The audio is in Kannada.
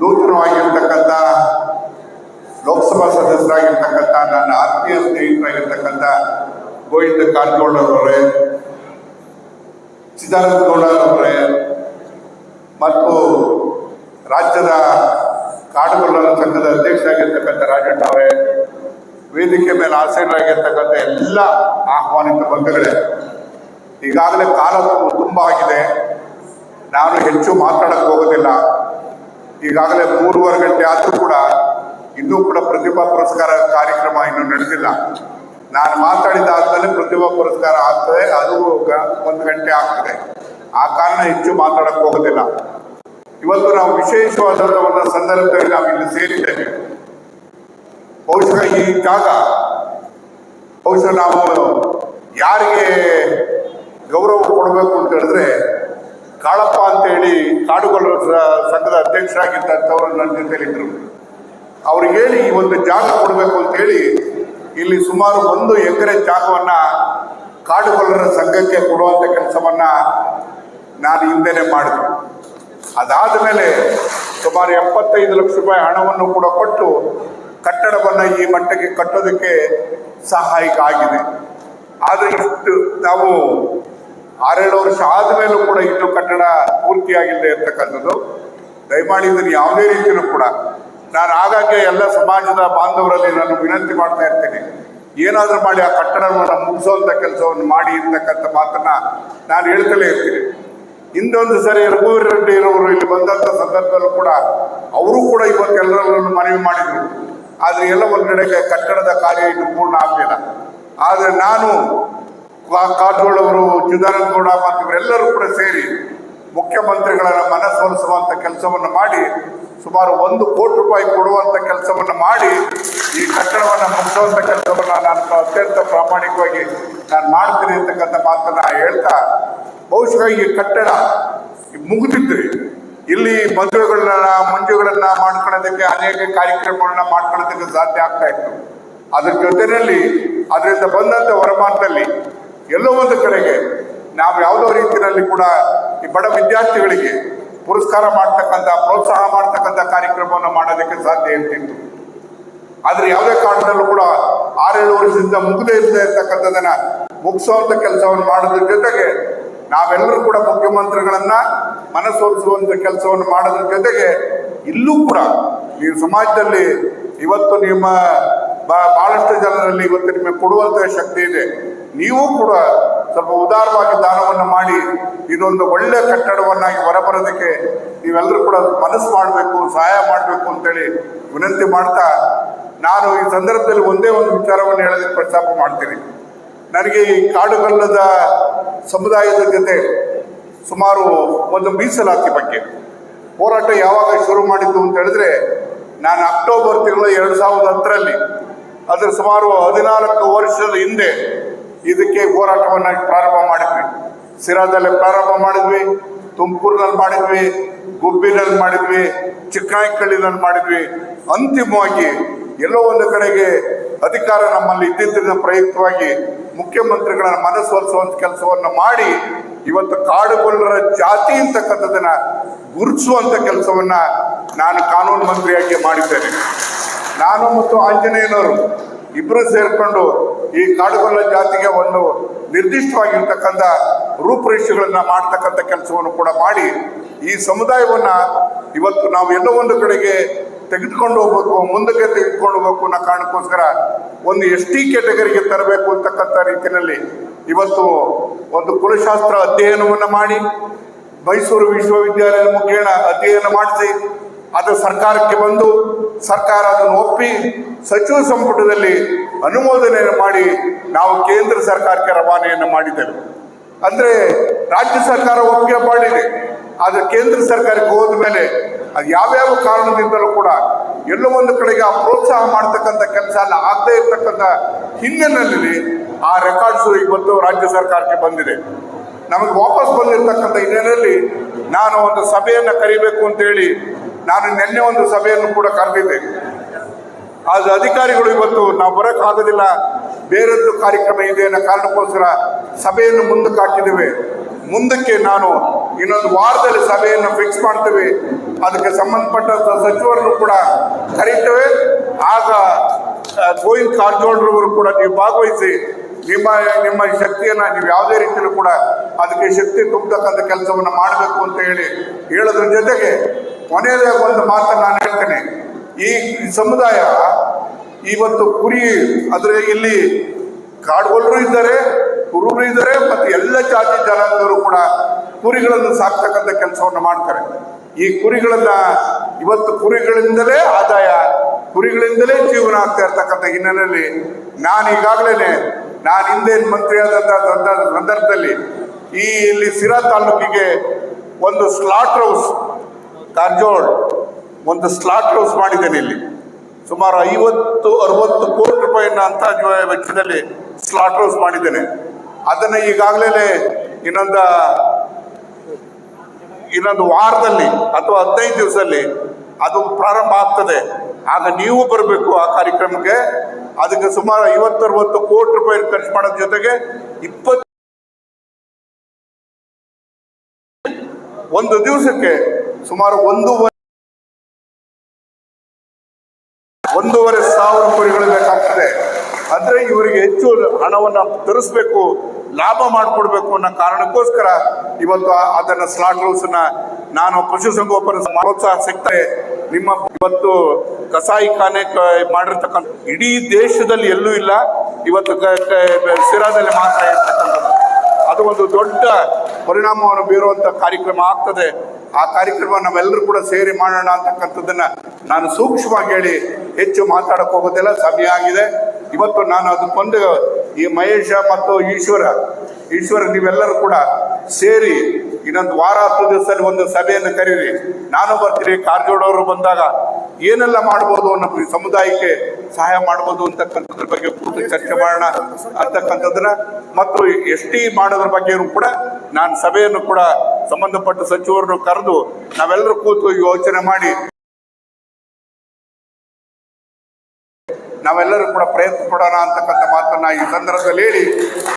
ನೂತನವಾಗಿರ್ತಕ್ಕಂಥ ಲೋಕಸಭಾ ಸದಸ್ಯರಾಗಿರ್ತಕ್ಕಂಥ, ನನ್ನ ಆತ್ಮೀಯ ಸ್ನೇಹಿತರಾಗಿರ್ತಕ್ಕಂಥ ಗೋವಿಂದ ಕಾರಜೋಳರವರೇ ಸಿದ್ಧಾರ್ಥ ಗೌಡರವರೇ ಮತ್ತು ರಾಜ್ಯದ ಕಾಡುಗೊಲ್ಲರ ಸಂಘದ ಅಧ್ಯಕ್ಷರಾಗಿರ್ತಕ್ಕಂಥ ರಾಜಣ್ಣ ಅವರೇ, ವೇದಿಕೆ ಮೇಲೆ ಆಸೀನರಾಗಿರ್ತಕ್ಕಂಥ ಎಲ್ಲ ಆಹ್ವಾನಿತ ಬಂಧುಗಳೇ, ಈಗಾಗಲೇ ಕಾಲ ತುಂಬ ಆಗಿದೆ. ನಾನು ಹೆಚ್ಚು ಮಾತಾಡಕ್ಕೆ ಹೋಗೋದಿಲ್ಲ. ಈಗಾಗಲೇ ಮೂರುವರೆ ಗಂಟೆ ಆದರೂ ಕೂಡ ಇನ್ನೂ ಕೂಡ ಪ್ರತಿಭಾ ಪುರಸ್ಕಾರ ಕಾರ್ಯಕ್ರಮ ಇನ್ನೂ ನಡೆದಿಲ್ಲ. ನಾನು ಮಾತಾಡಿದ ಆದಮೇಲೆ ಪ್ರತಿಭಾ ಪುರಸ್ಕಾರ ಆಗ್ತದೆ, ಅದು ಒಂದು ಗಂಟೆ ಆಗ್ತದೆ. ಆ ಕಾರಣ ಹೆಚ್ಚು ಮಾತಾಡಕ್ಕೆ ಹೋಗೋದಿಲ್ಲ. ಇವತ್ತು ನಾವು ವಿಶೇಷವಾದ ಒಂದು ಸಂದರ್ಭದಲ್ಲಿ ನಾವು ಇಲ್ಲಿ ಸೇರಿದ್ದೇವೆ. ಬಹುಶಃ ಈ ಜಾಗ, ಬಹುಶಃ ನಾವು ಯಾರಿಗೆ ಗೌರವ ಕೊಡಬೇಕು ಅಂತ ಹೇಳಿದ್ರೆ ಕಾಳಪ್ಪ ಅಂತೇಳಿ ಕಾಡುಗೊಲ್ಲರ ಸ- ಸಂಘದ ಅಧ್ಯಕ್ಷರಾಗಿದ್ದಂಥವ್ರು ನನ್ನ ಜೊತೆಯಲ್ಲಿದ್ದರು ಅವ್ರಿಗೆ ಹೇಳಿ ಈ ಒಂದು ಜಾಗ ಕೊಡಬೇಕು ಅಂತ ಹೇಳಿ ಇಲ್ಲಿ ಸುಮಾರು ಒಂದು ಎಕರೆ ಜಾಗವನ್ನು ಕಾಡುಗೊಲ್ಲರ ಸಂಘಕ್ಕೆ ಕೊಡುವಂಥ ಕೆಲಸವನ್ನು ನಾನು ಹಿಂದೆನೆ ಮಾಡಿದೆ. ಅದಾದ ಮೇಲೆ ಸುಮಾರು ಎಪ್ಪತ್ತೈದು ಲಕ್ಷ ರೂಪಾಯಿ ಹಣವನ್ನು ಕೂಡ ಕೊಟ್ಟು ಕಟ್ಟಡವನ್ನು ಈ ಮಟ್ಟಕ್ಕೆ ಕಟ್ಟೋದಕ್ಕೆ ಸಹಾಯಕ ಆಗಿದೆ. ಆದರೆ ಇಷ್ಟು ನಾವು ಆರೇಳು ವರ್ಷ ಆದಮೇಲೂ ಕೂಡ ಇನ್ನೂ ಕಟ್ಟಡ ಪೂರ್ತಿಯಾಗಿದೆ ಇರ್ತಕ್ಕಂಥದ್ದು ದಯಮಾಡಿ ಇದನ್ನು ಯಾವುದೇ ರೀತಿಯೂ ಕೂಡ ನಾನು ಆಗಾಗ್ಗೆ ಎಲ್ಲ ಸಮಾಜದ ಬಾಂಧವರಲ್ಲಿ ನಾನು ವಿನಂತಿ ಮಾಡ್ತಾ ಇರ್ತೀನಿ. ಏನಾದರೂ ಮಾಡಿ ಆ ಕಟ್ಟಡವನ್ನು ಮುಗಿಸುವಂಥ ಕೆಲಸವನ್ನು ಮಾಡಿ ಇರ್ತಕ್ಕಂಥ ಮಾತನ್ನ ನಾನು ಹೇಳ್ತಲೇ ಇರ್ತೀನಿ. ಹಿಂದೊಂದು ಸರಿ ರಘುವೀರ್ ರೆಡ್ಡಿ ಇರೋರು ಇಲ್ಲಿ ಬಂದಂಥ ಸಂದರ್ಭದಲ್ಲೂ ಕೂಡ ಅವರು ಕೂಡ ಇವತ್ತೆಲ್ಲರನ್ನು ಮನವಿ ಮಾಡಿದರು. ಆದರೆ ಎಲ್ಲ ಒಂದು ಕಡೆಗೆ ಕಟ್ಟಡದ ಕಾರ್ಯ ಇನ್ನು ಪೂರ್ಣ ಆಗಲಿಲ್ಲ. ಆದರೆ ನಾನು ಕಾ- ಚಿದಾನಂದಗೌಡ ಮತ್ತು ಇವರೆಲ್ಲರೂ ಕೂಡ ಸೇರಿ ಮುಖ್ಯಮಂತ್ರಿಗಳ ಮನಸ್ಸೊಲಿಸುವಂಥ ಕೆಲಸವನ್ನು ಮಾಡಿ, ಸುಮಾರು ಒಂದು ಕೋಟಿ ರೂಪಾಯಿ ಕೊಡುವಂಥ ಕೆಲಸವನ್ನು ಮಾಡಿ ಈ ಕಟ್ಟಡವನ್ನು ಮುಗಿಸುವಂಥ ಕೆಲಸವನ್ನು ನಾನು ಅತ್ಯಂತ ಪ್ರಾಮಾಣಿಕವಾಗಿ ನಾನು ಮಾಡ್ತೀನಿ ಅಂತಕ್ಕಂಥ ಮಾತನ್ನು ಹೇಳ್ತಾ, ಬಹುಶಃ ಈ ಕಟ್ಟಡ ಮುಗಿದಿದ್ರಿ ಇಲ್ಲಿ ಮದುವೆಗಳನ್ನ ಮಂಜುಗಳನ್ನ ಮಾಡ್ಕೊಳ್ಳೋದಕ್ಕೆ ಅನೇಕ ಕಾರ್ಯಕ್ರಮಗಳನ್ನ ಮಾಡ್ಕೊಳ್ಳೋದಕ್ಕೆ ಸಾಧ್ಯ ಆಗ್ತಾ ಇತ್ತು. ಅದ್ರ ಜೊತೆಯಲ್ಲಿ ಅದರಿಂದ ಬಂದಂಥ ವರಮಾನದಲ್ಲಿ ಎಲ್ಲೋ ಒಂದು ಕಡೆಗೆ ನಾವು ಯಾವುದೋ ರೀತಿಯಲ್ಲಿ ಕೂಡ ಈ ಬಡ ವಿದ್ಯಾರ್ಥಿಗಳಿಗೆ ಪುರಸ್ಕಾರ ಮಾಡ್ತಕ್ಕಂಥ, ಪ್ರೋತ್ಸಾಹ ಮಾಡ್ತಕ್ಕಂಥ ಕಾರ್ಯಕ್ರಮವನ್ನು ಮಾಡೋದಕ್ಕೆ ಸಾಧ್ಯ ಇರ್ತಿತ್ತು. ಆದರೆ ಯಾವುದೇ ಕಾರಣದಲ್ಲೂ ಕೂಡ ಆರೇಳು ವರ್ಷದಿಂದ ಮುಗಿದೇ ಇಲ್ಲದೆ ಇರ್ತಕ್ಕಂಥದ್ದನ್ನ ಮುಗಿಸುವಂಥ ಕೆಲಸವನ್ನು ಮಾಡೋದ್ರ ಜೊತೆಗೆ ನಾವೆಲ್ಲರೂ ಕೂಡ ಮುಖ್ಯಮಂತ್ರಿಗಳನ್ನ ಮನಸ್ಸೋಲಿಸುವಂಥ ಕೆಲಸವನ್ನು ಮಾಡೋದ್ರ ಜೊತೆಗೆ ಇಲ್ಲೂ ಕೂಡ ಈ ಸಮಾಜದಲ್ಲಿ ಇವತ್ತು ನಿಮ್ಮ ಬಹಳಷ್ಟು ಜನರಲ್ಲಿ ಇವತ್ತು ನಿಮಗೆ ಕೊಡುವಂತಹ ಶಕ್ತಿ ಇದೆ. ನೀವು ಕೂಡ ಸ್ವಲ್ಪ ಉದಾರವಾಗಿ ದಾನವನ್ನು ಮಾಡಿ ಇದೊಂದು ಒಳ್ಳೆ ಕಟ್ಟಡವನ್ನಾಗಿ ಹೊರಬರೋದಕ್ಕೆ ನೀವೆಲ್ಲರೂ ಕೂಡ ಮನಸ್ಸು ಮಾಡಬೇಕು, ಸಹಾಯ ಮಾಡಬೇಕು ಅಂತೇಳಿ ವಿನಂತಿ ಮಾಡ್ತಾ ನಾನು ಈ ಸಂದರ್ಭದಲ್ಲಿ ಒಂದೇ ಒಂದು ವಿಚಾರವನ್ನು ಹೇಳೋದಕ್ಕೆ ಪ್ರಸ್ತಾಪ ಮಾಡ್ತೀನಿ. ನನಗೆ ಈ ಕಾಡುಗಲ್ಲದ ಸಮುದಾಯದ ಜೊತೆ ಸುಮಾರು ಒಂದು ಮೀಸಲಾತಿ ಬಗ್ಗೆ. ಹೋರಾಟ ಯಾವಾಗ ಶುರು ಮಾಡಿದ್ದು ಅಂತ ಹೇಳಿದ್ರೆ ನಾನು ಅಕ್ಟೋಬರ್ ತಿಂಗಳು ಎರಡು ಸಾವಿರದ ಹತ್ತರಲ್ಲಿ ಅದರ ಸುಮಾರು ಹದಿನಾಲ್ಕು ವರ್ಷದ ಹಿಂದೆ ಇದಕ್ಕೆ ಹೋರಾಟವನ್ನು ಪ್ರಾರಂಭ ಮಾಡಿದ್ವಿ. ಸಿರಾದಲ್ಲಿ ಪ್ರಾರಂಭ ಮಾಡಿದ್ವಿ, ತುಮಕೂರಿನಲ್ಲಿ ಮಾಡಿದ್ವಿ ಗುಬ್ಬಿನಲ್ಲಿ ಮಾಡಿದ್ವಿ ಚಿಕ್ಕನಾಯಕಳ್ಳಿನಲ್ಲಿ ಮಾಡಿದ್ವಿ. ಅಂತಿಮವಾಗಿ ಎಲ್ಲೋ ಒಂದು ಕಡೆಗೆ ಅಧಿಕಾರ ನಮ್ಮಲ್ಲಿ ಇದ್ದಿದ್ದರಿಂದ ಪ್ರಯುಕ್ತವಾಗಿ ಮುಖ್ಯಮಂತ್ರಿಗಳ ಮನಸ್ಸೋಲಿಸುವಂತ ಕೆಲಸವನ್ನು ಮಾಡಿ ಇವತ್ತು ಕಾಡುಗೊಲ್ಲರ ಜಾತಿ ಅಂತಕ್ಕಂಥದ್ದನ್ನ ಗುರುತಿಸುವಂತ ಕೆಲಸವನ್ನ ನಾನು ಕಾನೂನು ಮಂತ್ರಿಯಾಗಿ ಮಾಡಿದ್ದೇನೆ. ನಾನು ಮತ್ತು ಆಂಜನೇಯನವರು ಇಬ್ಬರು ಸೇರ್ಕೊಂಡು ಈ ಕಾಡುಗೊಲ್ಲ ಜಾತಿಗೆ ಒಂದು ನಿರ್ದಿಷ್ಟವಾಗಿರ್ತಕ್ಕಂಥ ರೂಪುರೇಷೆಗಳನ್ನ ಮಾಡ್ತಕ್ಕಂಥ ಕೆಲಸವನ್ನು ಕೂಡ ಮಾಡಿ ಈ ಸಮುದಾಯವನ್ನ ಇವತ್ತು ನಾವು ಎಲ್ಲೋ ಒಂದು ಕಡೆಗೆ ತೆಗೆದುಕೊಂಡು ಹೋಗ್ಬೇಕು, ಮುಂದಕ್ಕೆ ತೆಗೆದುಕೊಂಡು ಹೋಗ್ಬೇಕು ಅನ್ನೋ ಕಾರಣಕ್ಕೋಸ್ಕರ ಒಂದು ಎಸ್ ಟಿ ಕ್ಯಾಟಗರಿಗೆ ತರಬೇಕು ಅಂತಕ್ಕಂಥ ರೀತಿಯಲ್ಲಿ ಇವತ್ತು ಒಂದು ಕುಲಶಾಸ್ತ್ರ ಅಧ್ಯಯನವನ್ನು ಮಾಡಿ, ಮೈಸೂರು ವಿಶ್ವವಿದ್ಯಾಲಯದ ಮುಖೇಣ ಅಧ್ಯಯನ ಮಾಡಿಸಿ ಅದು ಸರ್ಕಾರಕ್ಕೆ ಬಂದು ಸರ್ಕಾರ ಅದನ್ನು ಒಪ್ಪಿ ಸಚಿವ ಸಂಪುಟದಲ್ಲಿ ಅನುಮೋದನೆಯನ್ನು ಮಾಡಿ ನಾವು ಕೇಂದ್ರ ಸರ್ಕಾರಕ್ಕೆ ರವಾನೆಯನ್ನು ಮಾಡಿದ್ದೇವೆ. ಅಂದ್ರೆ ರಾಜ್ಯ ಸರ್ಕಾರ ಒಪ್ಪಿಗೆ ಮಾಡಿದೆ. ಆದರೆ ಕೇಂದ್ರ ಸರ್ಕಾರಕ್ಕೆ ಹೋದ ಮೇಲೆ ಅದು ಯಾವ್ಯಾವ ಕಾರಣದಿಂದಲೂ ಕೂಡ ಎಲ್ಲೋ ಒಂದು ಕಡೆಗೆ ಆ ಪ್ರೋತ್ಸಾಹ ಮಾಡ್ತಕ್ಕಂಥ ಕೆಲಸ ಅಲ್ಲ ಆಗದೇ ಇರ್ತಕ್ಕಂಥ ಹಿನ್ನೆಲೆಯಲ್ಲಿ ಆ ರೆಕಾರ್ಡ್ಸ್ ಇವತ್ತು ರಾಜ್ಯ ಸರ್ಕಾರಕ್ಕೆ ಬಂದಿದೆ. ನಮಗೆ ವಾಪಸ್ ಬಂದಿರತಕ್ಕಂಥ ಹಿನ್ನೆಲೆಯಲ್ಲಿ ನಾನು ಒಂದು ಸಭೆಯನ್ನು ಕರಿಬೇಕು ಅಂತೇಳಿ ನಾನು ನಿನ್ನೆ ಒಂದು ಸಭೆಯನ್ನು ಕೂಡ ಕರೆದಿದ್ದೆ. ಆದ್ರೆ ಅಧಿಕಾರಿಗಳು ಇವತ್ತು ನಾವು ಬರೋಕ್ಕಾಗೋದಿಲ್ಲ ಬೇರೊಂದು ಕಾರ್ಯಕ್ರಮ ಇದೆ ಅನ್ನೋ ಕಾರಣಕ್ಕೋಸ್ಕರ ಸಭೆಯನ್ನು ಮುಂದಕ್ಕೆ ಹಾಕಿದ್ದೇವೆ. ಮುಂದಕ್ಕೆ ನಾನು ಇನ್ನೊಂದು ವಾರದಲ್ಲಿ ಸಭೆಯನ್ನು ಫಿಕ್ಸ್ ಮಾಡ್ತೇವೆ. ಅದಕ್ಕೆ ಸಂಬಂಧಪಟ್ಟ ಸಚಿವರನ್ನು ಕೂಡ ಕರೀತೇವೆ. ಆಗ ಗೋವಿಂದ್ ಕಾರಜೋಳರವರು ಕೂಡ ನೀವು ಭಾಗವಹಿಸಿ, ನಿಮ್ಮ ನಿಮ್ಮ ಶಕ್ತಿಯನ್ನು ನೀವು ಯಾವುದೇ ರೀತಿಯಲ್ಲೂ ಕೂಡ ಅದಕ್ಕೆ ಶಕ್ತಿ ತುಂಬತಕ್ಕಂಥ ಕೆಲಸವನ್ನು ಮಾಡಬೇಕು ಅಂತ ಹೇಳಿ ಹೇಳೋದ್ರ ಜೊತೆಗೆ ಕೊನೆಯದೇ ಒಂದು ಮಾತನ್ನು ನಾನು ಹೇಳ್ತೇನೆ. ಈ ಸಮುದಾಯ ಇವತ್ತು ಕುರಿ ಅಂದ್ರೆ ಇಲ್ಲಿ ಕಾಡುಗೊಲ್ಲರು ಇದ್ದಾರೆ, ಕುರುಬರು ಇದ್ದಾರೆ ಮತ್ತು ಎಲ್ಲ ಜಾತಿ ಜನಾಂಗರು ಕೂಡ ಕುರಿಗಳನ್ನು ಸಾಕ್ತಕ್ಕಂಥ ಕೆಲಸವನ್ನು ಮಾಡ್ತಾರೆ. ಈ ಕುರಿಗಳನ್ನ ಇವತ್ತು ಕುರಿಗಳಿಂದಲೇ ಆದಾಯ, ಕುರಿಗಳಿಂದಲೇ ಜೀವನ ಆಗ್ತಾ ಇರ್ತಕ್ಕಂಥ ಹಿನ್ನೆಲೆಯಲ್ಲಿ ನಾನು ಈಗಾಗಲೇ ನಾನು ಹಿಂದೆ ಮಂತ್ರಿ ಸಂದ- ಸಂದರ್ಭದಲ್ಲಿ ಈ ಇಲ್ಲಿ ಸಿರಾ ತಾಲೂಕಿಗೆ ಒಂದು ಸ್ಲಾಟ್ ಹೌಸ್ ಕಾರಜೋಳ್, ಒಂದು ಸ್ಲಾಟ್ ಹೌಸ್ ಮಾಡಿದ್ದೇನೆ ಇಲ್ಲಿ. ಸುಮಾರು ಐವತ್ತು, ಅರವತ್ತು ಕೋಟಿ ರೂಪಾಯಿನ ಅಂತ ವೆಚ್ಚದಲ್ಲಿ ಸ್ಲಾಟ್ ಹೌಸ್ ಮಾಡಿದ್ದೇನೆ. ಅದನ್ನ ಈಗಾಗಲೇ ಇನ್ನೊಂದು ಇನ್ನೊಂದು ವಾರದಲ್ಲಿ ಅಥವಾ ಹದಿನೈದು ದಿವಸದಲ್ಲಿ ಅದು ಪ್ರಾರಂಭ ಆಗ್ತದೆ. ಆಗ ನೀವು ಬರಬೇಕು ಆ ಕಾರ್ಯಕ್ರಮಕ್ಕೆ. ಅದಕ್ಕೆ ಸುಮಾರು ಐವತ್ತು, ಅರವತ್ತು ಕೋಟಿ ರೂಪಾಯಿ ಖರ್ಚು ಮಾಡೋದ್ರ ಜೊತೆಗೆ ಇಪ್ಪತ್ತು ಒಂದು ದಿವಸಕ್ಕೆ ಸುಮಾರು ಒಂದೂವರೆ ಒಂದೂವರೆ ಸಾವಿರ ಕುರಿಗಳು ಬೇಕಾಗ್ತದೆ. ಅಂದ್ರೆ ಇವರಿಗೆ ಹೆಚ್ಚು ಹಣವನ್ನ ತರಿಸ್ಬೇಕು, ಲಾಭ ಮಾಡಿಕೊಡ್ಬೇಕು ಅನ್ನೋ ಕಾರಣಕ್ಕೋಸ್ಕರ ಇವತ್ತು ಅದನ್ನ ಸ್ಲಾಟ್ ಹೌಸ್ನ ನಾನು ಪಶುಸಂಗೋಪನೆ ಪ್ರೋತ್ಸಾಹ ಸಿಗ್ತಾರೆ ನಿಮ್ಮ ಇವತ್ತು ಕಸಾಯಿ ಖಾನೆ ಮಾಡಿರ್ತಕ್ಕಂಥ ಇಡೀ ದೇಶದಲ್ಲಿ ಎಲ್ಲೂ ಇಲ್ಲ. ಇವತ್ತು ಸಿರಾದಲ್ಲಿ ಮಾತ್ರ ಇರ್ತಕ್ಕಂಥದ್ದು. ಅದು ಒಂದು ದೊಡ್ಡ ಪರಿಣಾಮವನ್ನು ಬೀರುವಂತ ಕಾರ್ಯಕ್ರಮ ಆಗ್ತದೆ. ಆ ಕಾರ್ಯಕ್ರಮ ನಾವೆಲ್ಲರೂ ಕೂಡ ಸೇರಿ ಮಾಡೋಣ ಅಂತಕ್ಕಂಥದ್ದನ್ನ ನಾನು ಸೂಕ್ಷ್ಮವಾಗಿ ಹೇಳಿ ಹೆಚ್ಚು ಮಾತಾಡಕ್ಕೆ ಹೋಗೋದಿಲ್ಲ, ಸಮಯ ಆಗಿದೆ. ಇವತ್ತು ನಾನು ಅದಕ್ಕೊಂದು ಈ ಮಹೇಶ ಮತ್ತು ಈಶ್ವರ ಈಶ್ವರ ನೀವೆಲ್ಲರೂ ಕೂಡ ಸೇರಿ ಇನ್ನೊಂದು ವಾರ ಹತ್ತು ದಿವಸದಲ್ಲಿ ಒಂದು ಸಭೆಯನ್ನು ಕರೀರಿ. ನಾನು ಬರ್ತೀನಿ ಕಾರ್ಜೋಡವರು ಬಂದಾಗ ಏನೆಲ್ಲ ಮಾಡ್ಬೋದು ನಮ್ಮ ಸಮುದಾಯಕ್ಕೆ ಸಹಾಯ ಮಾಡ್ಬೋದು ಅಂತಕ್ಕಂಥದ್ರ ಬಗ್ಗೆ ಕೂತು ಚರ್ಚೆ ಮಾಡೋಣ ಅಂತಕ್ಕಂಥದ್ದನ್ನ ಮತ್ತು ಎಸ್ ಟಿ ಮಾಡೋದ್ರ ಬಗ್ಗೆನೂ ಕೂಡ ನಾನು ಸಭೆಯನ್ನು ಕೂಡ ಸಂಬಂಧಪಟ್ಟ ಸಚಿವರನ್ನು ಕರೆದು ನಾವೆಲ್ಲರೂ ಕೂತು ಯೋಚನೆ ಮಾಡಿ. ನಾವೆಲ್ಲರೂ ಕೂಡ ಪ್ರಯತ್ನ ಪಡೋಣ ಅಂತಕ್ಕಂಥ ಮಾತನ್ನ ಈ ಸಂದರ್ಭದಲ್ಲಿ ಹೇಳಿ.